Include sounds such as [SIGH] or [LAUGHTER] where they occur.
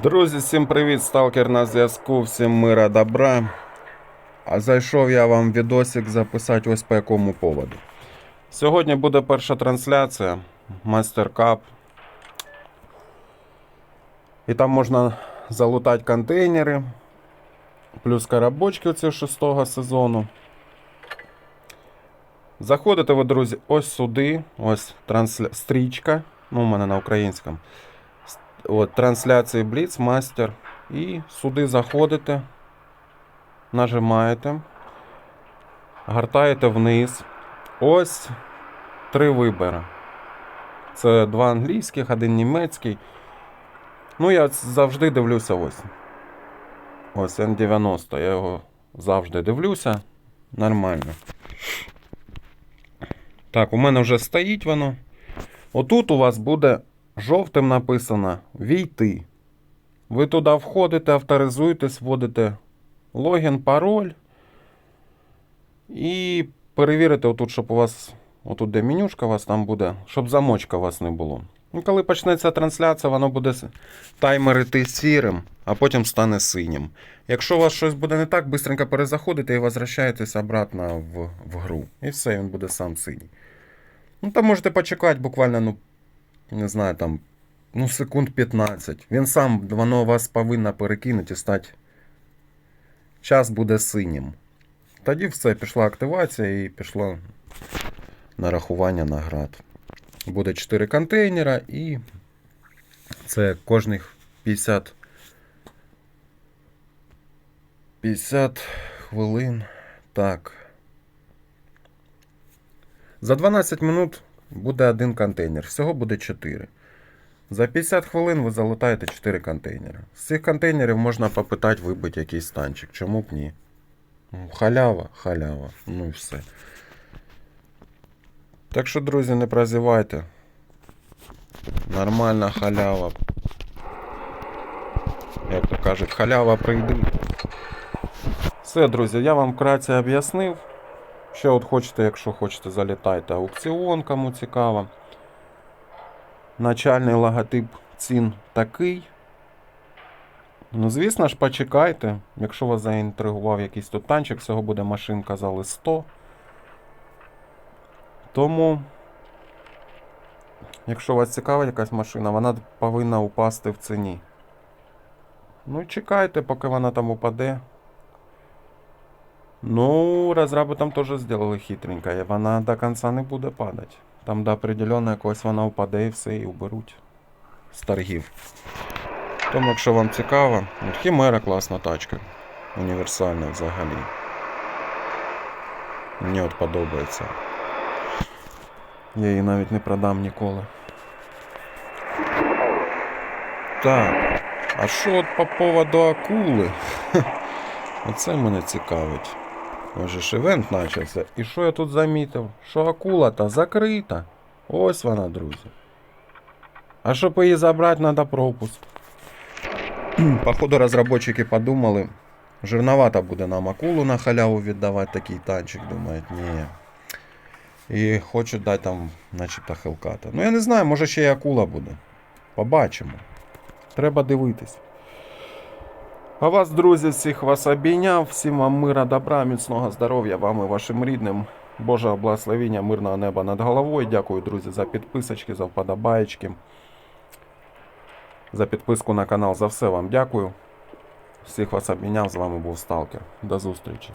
Друзі, всім привіт! Сталкер на зв'язку, всім мира добра. А зайшов я вам відосик записати ось по якому поводу. Сьогодні буде перша трансляція Мастер-кап. І там можна залутати контейнери. Плюс коробочки оці шостого сезону. Заходите ви, друзі, ось сюди. Ось трансля... стрічка. Ну, у мене на українському. От, трансляції Blitz Master. І сюди заходите, нажимаєте, гортаєте вниз. Ось три вибори. Це два англійських, один німецький. Ну, я завжди дивлюся ось. Ось N90. Я його завжди дивлюся. Нормально. Так, у мене вже стоїть воно. Отут у вас буде жовтим написано Війти. Ви туди входите, авторизуєтесь, вводите логін, пароль. І перевірите, отут, щоб у вас, отут де менюшка у вас там буде, щоб замочка у вас не було. Ну, коли почнеться трансляція, воно буде с- таймер іти сірим, а потім стане синім. Якщо у вас щось буде не так, бистренько перезаходите і возвращаєтесь обратно в, в гру. І все, він буде сам синій. Ну, там можете почекати буквально, ну, не знаю, там, ну, секунд 15. Він сам, воно вас повинно перекинути і стати. Час буде синім. Тоді все, пішла активація і пішло нарахування наград. Буде 4 контейнера і це кожних 50. 50 хвилин. Так. За 12 минут буде один контейнер. Всього буде 4. За 50 хвилин ви залутаєте 4 контейнери. З цих контейнерів можна попитати вибити якийсь станчик. Чому б ні? Ну, Халява, халява. Ну і все. Так що, друзі, не прозівайте. Нормальна халява. Як то кажуть, халява прийде. Все, друзі, я вам вкратце об'яснив. Ще от хочете, якщо хочете, залітайте аукціон, кому цікаво. Начальний логотип цін такий. Ну, звісно ж, почекайте. Якщо вас заінтригував якийсь тут танчик, всього буде машин, казали 100. Тому, якщо вас цікава якась машина, вона повинна упасти в ціні. Ну, чекайте, поки вона там упаде. Ну, разраби там теж зробили хитренько, і вона до кінця не буде падати. Там до определенного якось вона впаде і все, і уберуть з торгів. Тому, якщо вам цікаво, Хімера класна тачка. Універсальна взагалі. Мені от подобається. Я її навіть не продам ніколи. Так. А що от по поводу акули? [LAUGHS] Оце мене цікавить. Може ж івент почався. І що я тут замітив? Що акула та закрита. Ось вона, друзі. А щоб її забрати, треба пропуск. Походу, розробники подумали, жирновато буде нам акулу на халяву віддавати такий танчик. Думають, ні. І хочуть дати там, начебто, хелката. Ну я не знаю, може ще й акула буде. Побачимо. Треба дивитись. А вас, друзі, всіх вас обійняв. Всім вам мира, добра, міцного здоров'я вам і вашим рідним. Божого благословіння, мирного неба над головою. Дякую, друзі, за підписочки, за вподобаєчки. За підписку на канал. За все вам дякую. Всіх вас обміняв. З вами був Сталкер. До зустрічі.